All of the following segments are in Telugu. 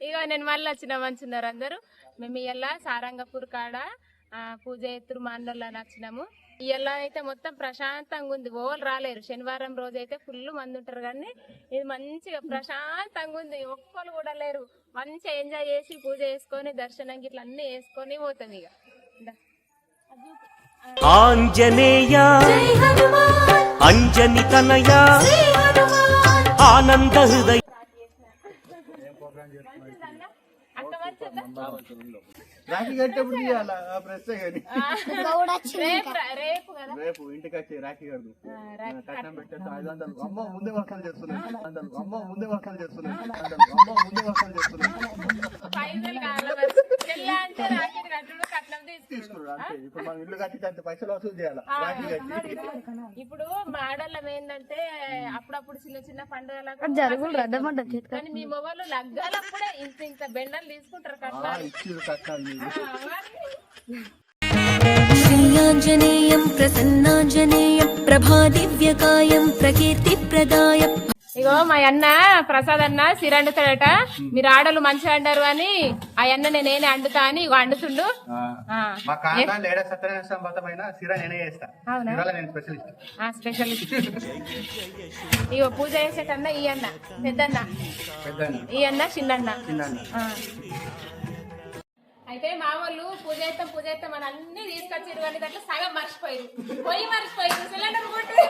ఇక నేను మళ్ళీ వచ్చిన మంచున్నారు అందరూ. మేము ఇలా సారంగపూర్ కాడ ఆ, పూజ ఎత్తురు మాండోళ్ళని వచ్చినాము. ఇవాళ అయితే మొత్తం ప్రశాంతంగా ఉంది. ఓళ్ళు రాలేరు. శనివారం రోజు అయితే ఫుల్ మంది ఉంటారు కానీ ఇది మంచిగా ప్రశాంతంగా ఉంది. ఒక్కరు కూడా లేరు. మంచిగా ఎంజాయ్ చేసి పూజ చేసుకొని దర్శనం గిట్ల అన్ని వేసుకొని పోతాం ఇక. ఆంజనేయ అంజని తనయ ఆనంద హృదయ? రాఖీ కట్టేప్పుడు తీయాల? కానీ. రేపు ఇంటికి వచ్చి రాఖీ కడదు. కట్టం. పెట్టేసి ఐదు వందలు. అమ్మ ముందే వర్షాలు చేస్తున్నాయి. అమ్మ ముందే వర్షాలు చేస్తున్నాయి. అమ్మ ముందే వర్షాలు చేస్తున్నాయి. ఇప్పుడు మనం ఇల్లు కట్టి అంత పైసలు వసూలు చేయాలి? రాఖీ కట్టి. ఇప్పుడు మా ఆడళ్ళం ఏంటంటే అప్పుడప్పుడు చిన్న చిన్న పండుగలకు కానీ మీ మొబైల్ లగ్గాలప్పుడే ఇంత ఇంత బెండలు తీసుకుంటారు కట్టాలి ఆ, మరి. ఇగో మా అన్న ప్రసాద్ అన్న సిరి అండుతాడట. మీరు ఆడలు మంచిగా అండరు అని ఆ అన్న నేనే అండుతా అని ఇగో అండుతుండు. ఇగో పూజ చేసేటన్న ఈ అన్న పెద్దన్న. ఈ అన్న చిన్న అయితే మా వాళ్ళు పూజ చేస్తాం పూజ చేస్తాం అని అన్ని తీసుకొచ్చి దాంట్లో సగం మర్చిపోయారు పోయి మర్చిపోయి సిలిండర్ కొట్టు.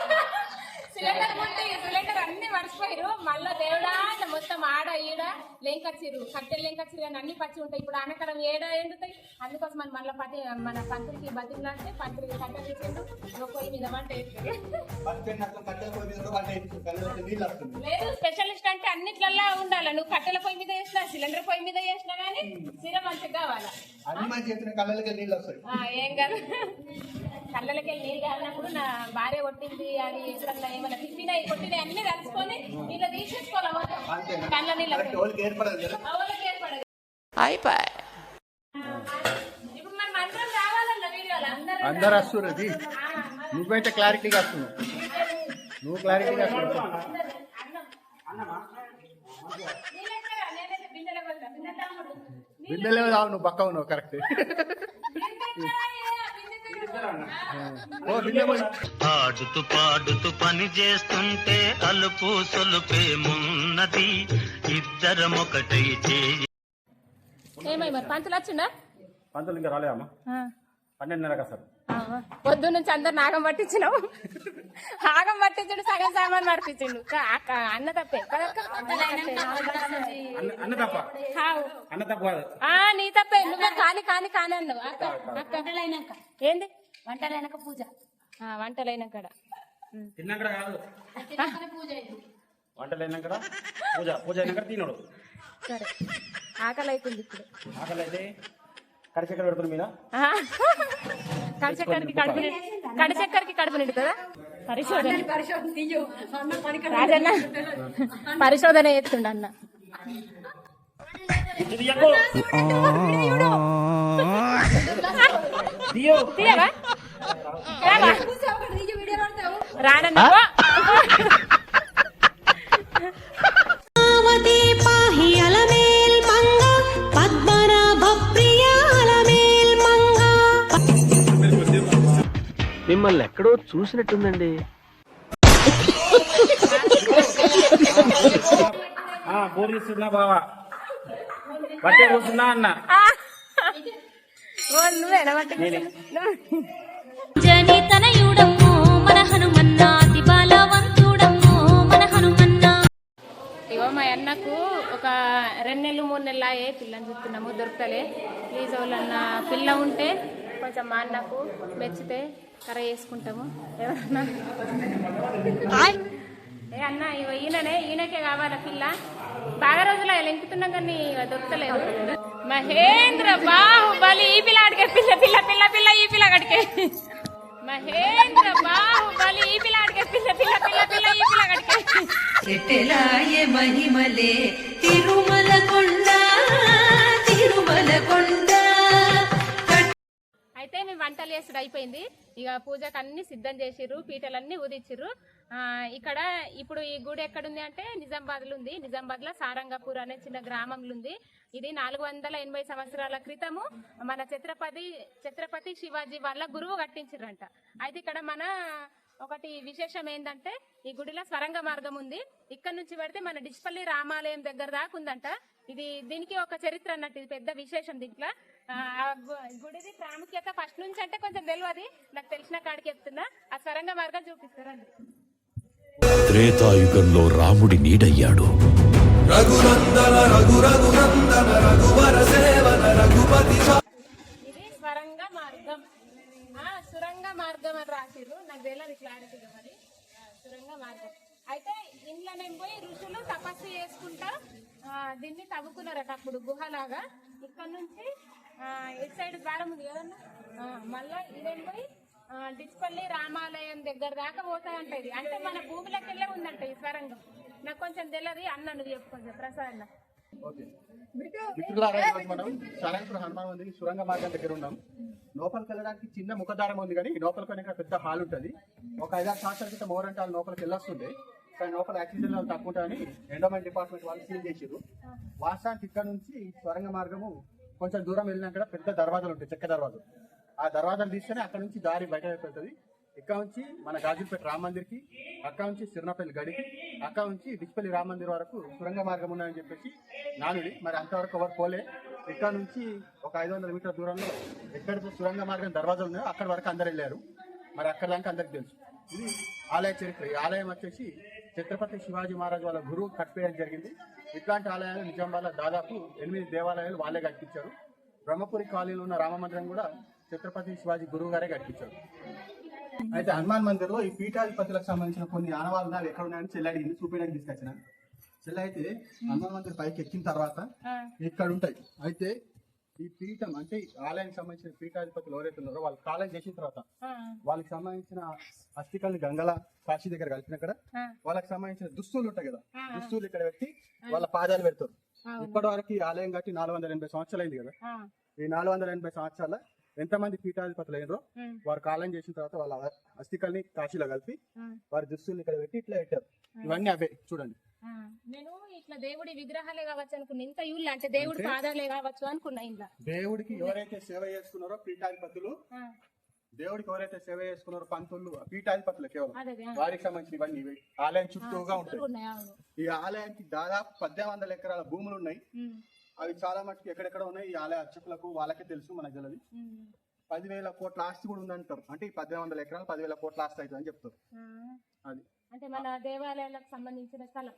మళ్ళా దేవుడా అని మొత్తం ఆడ ఈడ లెంకొచ్చిర్రు కట్టెలు లెంకొచ్చిర్రు కానీ అన్ని పచ్చి ఉంటాయి. ఇప్పుడు ఆనకరం ఏడ ఎండుతాయి? అందుకోసం మనం మళ్ళీ పతి మన పంతులకి బతిలాడితే పంతులకి కట్టెలు ఒక పొయ్యి మీద వంట లేదు స్పెషలిస్ట్ అంటే అన్నిట్లల్లో ఉండాలి. నువ్వు కట్టెల పొయ్యి మీద చేసినా సిలిండర్ పొయ్యి మీద చేసినా కానీ సిర మంచిగా కావాలా? అన్ని మంచి చేసిన కళ్ళలోకి నీళ్ళు వస్తాయి. ఆ, ఏం కాదు. కళ్ళకి నీళ్ళు కాలినప్పుడు నా భార్య కొట్టింది అది ఎప్పుడన్నా ఏమైనా తిప్పినాయి కొట్టినాయి అన్ని తలుచుకొని నీళ్ళు తీసేసుకోవాలి కళ్ళ నీళ్ళ ఏర్పడదు ఇప్పుడు మనం అందరం రావాలన్న వీడియోలో అందరం వస్తున్నారు నువ్వైతే క్లారిటీగా వస్తున్నావు. నువ్వు క్లారిటీగా వస్తున్నావు నీళ్ళు ఎక్కడా? నేనైతే బిందెలో పోతా. బిందె తమ్ముడు. బిందెలే రావు నువ్వు పక్క ఉన్నావు కరెక్ట్. ఆడుతూ పాడుతూ పని చేస్తుంటే అలుపు సొలుపేమున్నది ఇద్దరమొకటై చేయి. ఏమై మరి పంతులు వచ్చిందా పంతులు ఇంకా రాలేదమ్మా. పన్నెండున్నరకు వస్తారు పొద్దు నుంచి అందరు నాగం పట్టించినావు. ఆగం పట్టించుడు సగం సామాన్ పట్టించిండు అన్న తప్పే. కదక్క? అన్న అన్న తప్ప? హావు. అన్న తప్ప కాదు ఆ నీ తప్పే. నువ్వే కాని కాని కాని అన్నావు. అక్క ఏంది? వంటలైనక పూజ. ఆ, వంటలైన కాదు వంటలు అయినాక పూజ పూజ అయినాక తినడు. సరే. ఆకలి అవుతుంది ఇప్పుడు. ఆకలి అయితే కడిచెక్కర పెడుతున్న మీద. ఆ, కడిచెక్కరికి కడుపు నిండు కడిచెక్కరికి కడుపు నిండుతుందా? పరిశోధన. పరిశోధన రాజన్న. చేస్తుండ అన్న. తీయవా? రానన్న మిమ్మల్ని ఎక్కడో చూసినట్టుందండి. బావా. బట్టే కూర్చున్నా అన్న. బలవంతుడమ్మో మన హనుమన్నా మా అన్నకు ఒక రెండు నెలలు మూడు నెలలు అయ్యే పిల్లని చూస్తున్నాము దొరకలే. ప్లీజ్ వాళ్ళన్న పిల్ల ఉంటే కొంచెం మా అన్నకు మెచ్చితే కర చేసుకుంటాము. ఎవరన్నా? ఏ అన్న ఈయననే ఈయనకే కావాలా పిల్ల? బాగా రోజులు లెంకుతున్నాం కానీ దొరకలేదు. మహేంద్ర బాహుబలి ఈ పిల్ల అడిగే పిల్ల పిల్ల పిల్ల పిల్ల ఈ పిల్ల అడిగే మహేంద్ర బాహుబలి ఈ పిల్ల అడిగే పిల్ల పిల్ల పిల్ల పిల్ల ఈ పిల్ల అడిగే మహిమలే తిరుమల తిరుమల కొండ అయిపోయింది. ఇక పూజకు అన్ని సిద్ధం చేసిర్రు పీటలన్నీ ఉదిచ్చిర్రు ఇక్కడ ఇప్పుడు ఈ గుడి ఎక్కడుంది అంటే నిజామాబాద్లో ఉంది. నిజామాబాద్లో సారంగపూర్ అనే చిన్న గ్రామంలో ఉంది. ఇది నాలుగు వందల ఎనభై సంవత్సరాల క్రితము మన ఛత్రపతి ఛత్రపతి శివాజీ వాళ్ళ గురువు కట్టించిర్రంట. అయితే ఇక్కడ మన ఒకటి విశేషం ఏంటంటే ఈ గుడిలో స్వరంగ మార్గం ఉంది. ఇక్కడ నుంచి పెడితే మన డిస్పల్లి రామాలయం దగ్గర దాకా ఉందంట. ఇది దీనికి ఒక చరిత్ర అన్నట్టు ఇది పెద్ద విశేషం దీంట్లో. గుడిది ప్రాముఖ్యత ఫస్ట్ నుంచి అంటే కొంచెం తెలియదు నాకు తెలిసిన కాడికి చెప్తున్నా. ఆ స్వరంగ మార్గం చూపిస్తారండి. త్రేతాయుగంలో రాముడి నీడయ్యాడు. ఇది స్వరంగ మార్గం. ఆ సురంగ మార్గం అని రాసిర్రు. నాకు తెలియదు క్లారిటీగా మరి ఆ, సురంగ మార్గం. అయితే ఇంట్లోనే పోయి ఋషులు తపస్సు చేసుకుంటా ఆ, దీన్ని తవ్వుకున్నారట అప్పుడు గుహలాగా. ఇక్కడ నుంచి ఇటు సైడ్ ద్వారం ఉంది కదన్నా? మళ్ళా ఇదేం పోయి ఆ, డిస్పల్లి రామాలయం దగ్గర దాకా పోతాయంట ఇది. అంటే మన భూమిలోకి వెళ్ళే ఉందంట ఈ స్వరంగం నాకు కొంచెం తెలియదు అన్న నువ్వు చెప్పు కొంచెం ప్రసాద్ మిత్రులారా ఈరోజు మనం హనుమాన్ సురంగ మార్గం దగ్గర ఉన్నాం. లోపలికి వెళ్ళడానికి చిన్న ముఖదారం ఉంది కానీ లోపలికి వెళ్ళక పెద్ద హాల్ ఉంటుంది. ఒక ఐదారు సంవత్సరాల క్రితం మోరంటే వాళ్ళు లోపలికి వెళ్ళొస్తుండే. కానీ లోపల ఆక్సిజన్ లెవెల్ తక్కువ ఉంటాయని ఎండోమెంట్ డిపార్ట్మెంట్ వాళ్ళు సీల్ చేసారు వాస్తవానికి ఇక్కడ నుంచి స్వరంగ మార్గము కొంచెం దూరం వెళ్ళినాక పెద్ద దర్వాజాలు ఉంటాయి చెక్క దర్వాజాలు. ఆ దర్వాజాలు తీస్తేనే అక్కడ నుంచి దారి బయట వెళ్తుంది ఇక్కడ నుంచి మన గాజుపేట రామ మందిర్కి అక్కడ నుంచి సిరినపల్లి గడికి అక్కడ నుంచి డిచ్పల్లి రామ మందిర్ వరకు సురంగ మార్గం ఉన్నాయని చెప్పేసి నానుడి మరి అంతవరకు ఎవరు పోలే. ఇక్కడ నుంచి ఒక ఐదు వందల మీటర్ల దూరంలో ఎక్కడ సురంగ మార్గం దర్వాజాలు ఉన్నాయో అక్కడ వరకు అందరు వెళ్ళారు. మరి అక్కడ దాకా అందరికి తెలుసు. ఇది ఆలయ చరిత్ర. ఈ ఆలయం వచ్చేసి ఛత్రపతి శివాజీ మహారాజ్ వాళ్ళ గురువు కట్టివేయడం జరిగింది. ఇట్లాంటి ఆలయాలు నిజామాబాద్లో దాదాపు ఎనిమిది దేవాలయాలు వాళ్ళే కట్టించారు. బ్రహ్మపురి కాలనీలో ఉన్న రామ మందిరం కూడా ఛత్రపతి శివాజీ గురువు గారే కట్టించారు. అయితే హనుమాన్ మందిర్ ఈ పీఠాధిపతులకు సంబంధించిన కొన్ని ఆనవాళ్ళు ఎక్కడ ఉన్నాయని చెల్లి అడిగింది చూపించడానికి తీసుకొచ్చిన. చెల్లి అయితే హనుమాన్ మందిర్ పైకి ఎక్కిన తర్వాత ఇక్కడ ఉంటాయి. అయితే ఈ పీఠం అంటే ఈ ఆలయానికి సంబంధించిన పీఠాధిపతులు ఎవరైతే ఉన్నారో వాళ్ళు కాలం చేసిన తర్వాత వాళ్ళకి సంబంధించిన అస్థికల్ని గంగల కాశీ దగ్గర కలిపిన అక్కడ వాళ్ళకి సంబంధించిన దుస్తులు ఉంటాయి కదా దుస్తులు ఇక్కడ పెట్టి వాళ్ళ పాదాలు పెడతారు. ఇప్పటి వరకు ఈ ఆలయం కట్టి నాలుగు వందల ఎనభై సంవత్సరాలు అయింది కదా. ఈ నాలుగు వందల ఎనభై సంవత్సరాల ఎంతమంది పీఠాధిపతులు అయినరో వారు కాలం చేసిన తర్వాత వాళ్ళ అస్థికల్ని కాశీలో కలిపి వారి దుస్తుల్ని ఇక్కడ పెట్టి ఇట్లా పెట్టారు. ఇవన్నీ అవే చూడండి. నేను ఇట్లా దేవుడి విగ్రహాలే కావచ్చు అనుకున్నా ఇంత యూళ్ళు అంటే దేవుడి పాదాలే కావచ్చు అనుకున్నా ఇంట్లో దేవుడికి ఎవరైతే సేవ చేసుకున్నారో పీఠాధిపతులు దేవుడికి ఎవరైతే సేవ చేసుకున్నారో పంతులు పీఠాధిపతులు కేవలం. వారికి సంబంధించిన ఇవన్నీ ఇవే. ఆలయం చుట్టూగా ఉంటాయి. ఈ ఆలయానికి దాదాపు పద్దెనిమిది వందల ఎకరాల భూములు ఉన్నాయి. అవి చాలా మటుకు ఎక్కడెక్కడ ఉన్నాయి. ఈ ఆలయ అర్చకులకు వాళ్ళకే తెలుసు మనకు తెలియదు పదివేల కోట్ల ఆస్తి కూడా ఉందంటారు. అంటే ఈ పద్దెనిమిది వందల ఎకరాలు పదివేల కోట్ల ఆస్తి అవుతుందని చెప్తారు. ఆ. అది. అంటే మన దేవాలయాలకు సంబంధించిన స్థలం.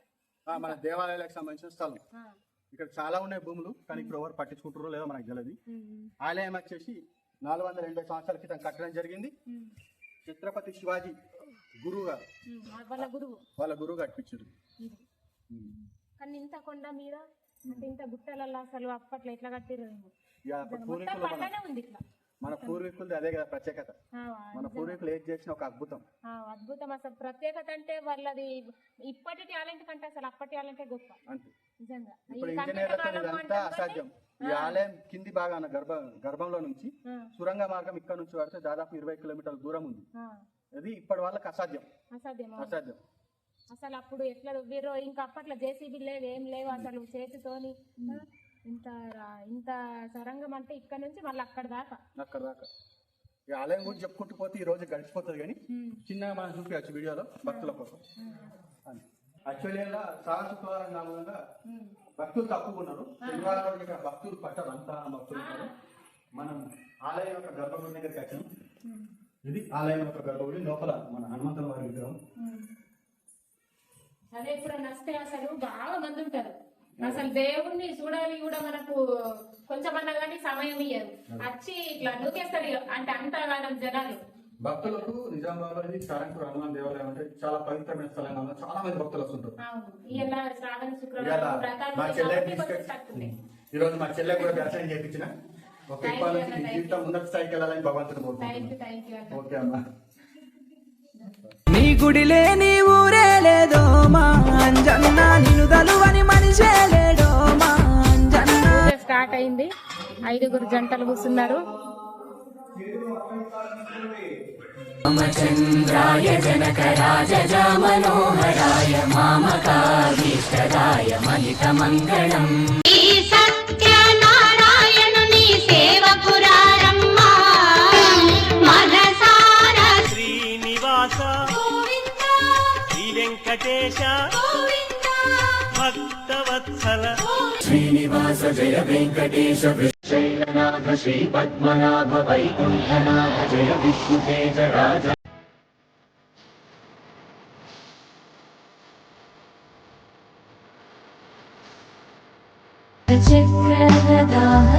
మన దేవాలయాలకు సంబంధించిన స్థలం. ఇక్కడ చాలా ఉన్నాయి భూములు కానీ ఇప్పుడు ఎవరు పట్టించుకుంటారో లేదో మనకు తెలియదు ఆలయం వచ్చేసి నాలుగు వందల ఎనభై సంవత్సరాల క్రితం కట్టడం జరిగింది. ఛత్రపతి శివాజీ గురువు గారు వాళ్ళ గురువు. వాళ్ళ గురువు కట్టించారు. ఇంత కొండ మీద అంటే ఇంత గుట్టలలో అసలు అప్పట్లో ఎట్లా మొత్తం పూర్వీకులు మన పట్టనే ఉంది ఇట్లా. మన పూర్వీకులది అదే కదా ప్రత్యేకత. మన పూర్వీకులు ఏది చేసిన ఒక అద్భుతం. అద్భుతం అసలు. ప్రత్యేకత అంటే వాళ్ళది ఇప్పటి టాలెంట్ కంటే అసలు అప్పటి టాలెంటే గొప్ప. నిజంగా. ఇప్పుడు ఇంజనీర్లతో అంటే అసాధ్యం. ఈ ఆలయం కింది భాగాన గర్భ గర్భంలో నుంచి సురంగ మార్గం ఇక్కడ నుంచి పడితే దాదాపు ఇరవై కిలోమీటర్ల దూరం ఉంది. అది ఇప్పటి వాళ్ళకి అసాధ్యం. అసాధ్యం అసాధ్యం. అసలు అప్పుడు ఎట్లా వీరో ఇంకా అప్పట్లో జేసీబీ లేవు ఏం లేవు అసలు చేతితోని. ఇంత రా- ఇంత సరంగం అంటే ఇక్కడ నుంచి మళ్ళీ అక్కడ దాకా. అక్కడ దాకా. ఈ ఆలయం గురించి చెప్పుకుంటూ పోతే ఈ రోజు గడిచిపోతుంది కానీ చిన్నగా మనం చూపించచ్చు వీడియోలో భక్తుల కోసం. యాక్చువల్లీ చాలా శుక్రవారం కారణంగా భక్తులు తక్కువ ఉన్నారు. శనివారం రోజు ఇక్కడ భక్తులు పట్టరు అంతా భక్తులు ఉన్నారు మనం ఆలయం యొక్క గర్భగుడి దగ్గరికి వచ్చాం. ఇది ఆలయం యొక్క గర్భగుడి లోపల మన హనుమంతుల వారి విగ్రహం. అదే ఇప్పుడు నస్తే అసలు బాగా మంది ఉంటారు. అసలు దేవుణ్ణి చూడాలి కూడా మనకు కొంచెం అన్నా కానీ సమయం ఇయ్యరు వచ్చి ఇట్లా నూకేస్తారు ఇక. అంటే అంతగానం జనాలు. భక్తులకు నిజామాబాద్ ఇది సారంపూర్ హనుమాన్ దేవాలయం అంటే చాలా పవిత్రమైన స్థలం కాబట్టి చాలా మంది భక్తులు వస్తుంటారు. మా చెల్లె. ఈ రోజు మా చెల్లె కూడా దర్శనం చేయించిన. ఒక ఇప్పటి నుంచి నీ జీవితం ముందటి స్థాయికి వెళ్ళాలని భగవంతుడు కోరుకుంటున్నాను. ఓకే అమ్మా. నీ గుడిలే నీ ఊరే అయింది. ఐదుగురు జంటలు కూర్చున్నారు. రామచంద్రాయ జనక రాజజా మనోహరాయ మామకాభీష్టదాయ మహిత మంగళం శ్రీనివాస జయ వెంకటేశ శైలనాథ శ్రీ పద్మనాభ వైకుంఠనాథ జయ విష్ణుతేజ రాజ చక్రదాహ